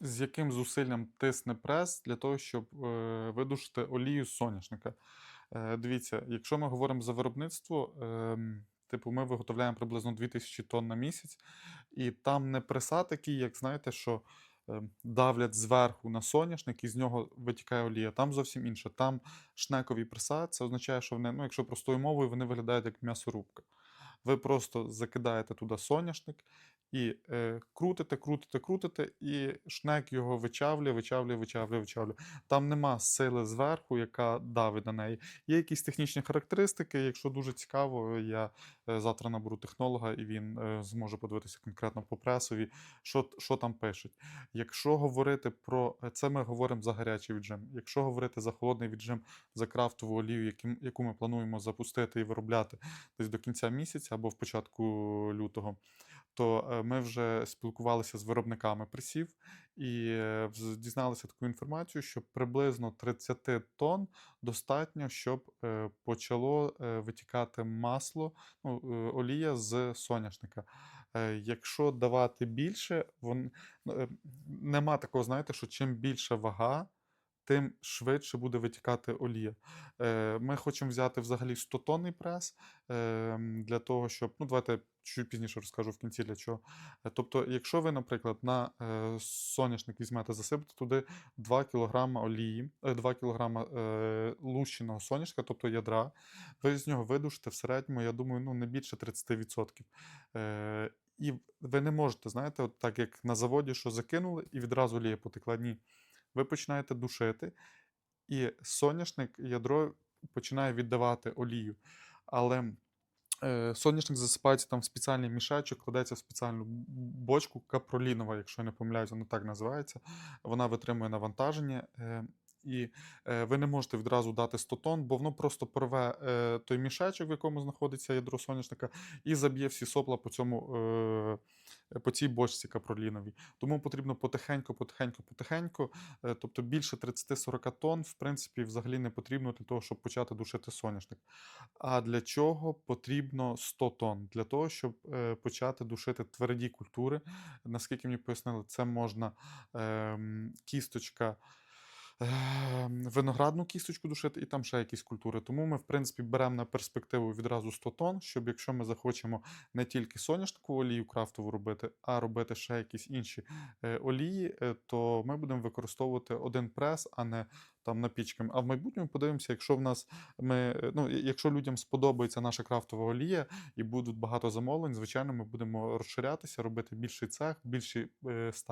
З яким зусиллям тисне прес для того, щоб е, видушити олію з соняшника? Е, дивіться, якщо ми говоримо за виробництво, ем, типу, ми виготовляємо приблизно 2000 тонн на місяць, і там не преса такі, як знаєте, що е, давлять зверху на соняшник і з нього витікає олія. Там зовсім інше. Там шнекові преса, це означає, що вони, ну, якщо простою мовою, вони виглядають як м'ясорубка. Ви просто закидаєте туди соняшник і е, крутите, крутите, крутите, і шнек його вичавлює, вичавлює, вичавлює, вичавлює. Там нема сили зверху, яка давить на неї. Є якісь технічні характеристики. Якщо дуже цікаво, я е, завтра наберу технолога, і він е, зможе подивитися конкретно по пресові, що, що там пишуть. Якщо говорити про е, це, ми говоримо за гарячий віджим. Якщо говорити за холодний віджим, за крафтову олію, яку ми плануємо запустити і виробляти десь до кінця місяця або в початку лютого, то е, ми вже спілкувалися з виробниками пресів і е, дізналися таку інформацію, що приблизно 30 тонн достатньо, щоб е, почало витікати масло, ну, олія з соняшника. Якщо давати більше, вон, нема такого, знаєте, що чим більша вага, тим швидше буде витікати олія. Е, Ми хочемо взяти взагалі 100 тонний прес ем, для того, щоб. Ну, давайте чуть пізніше розкажу в кінці для чого. Е, Тобто, якщо ви, наприклад, на е, соняшник візьмете, засипете туди 2 кг олії, е, 2 кг лущеного соняшника, тобто ядра, ви з нього видушите в середньому, я думаю, ну, не більше 30%. Е, і ви не можете, знаєте, от так як на заводі, що закинули, і відразу олія потекла. Ні. Ви починаєте душити, і соняшник ядро починає віддавати олію. Але е, соняшник засипається там в спеціальний мішечок, кладеться в спеціальну бочку капролінова, якщо я не помиляюся, вона так називається. Вона витримує навантаження. Е, і е, ви не можете відразу дати 100 тонн, бо воно просто порве той мішечок, в якому знаходиться ядро соняшника, і заб'є всі сопла по цьому по цій бочці капроліновій. Тому потрібно потихеньку, потихеньку, потихеньку. Е, Тобто більше 30-40 тонн, в принципі, взагалі не потрібно для того, щоб почати душити соняшник. А для чого потрібно 100 тонн? Для того, щоб е, почати душити тверді культури. Наскільки мені пояснили, це можна ем, кісточка. Ем, Виноградну кісточку душити і там ще якісь культури. Тому ми, в принципі, беремо на перспективу відразу 100 тонн, щоб якщо ми захочемо не тільки соняшникову олію крафтову робити, а робити ще якісь інші е, олії, е, то ми будемо використовувати один прес, а не там напічками. А в майбутньому подивимося, якщо в нас ми, е, ну, якщо людям сподобається наша крафтова олія і будуть багато замовлень, звичайно, ми будемо розширятися, робити більший цех, більші ставки.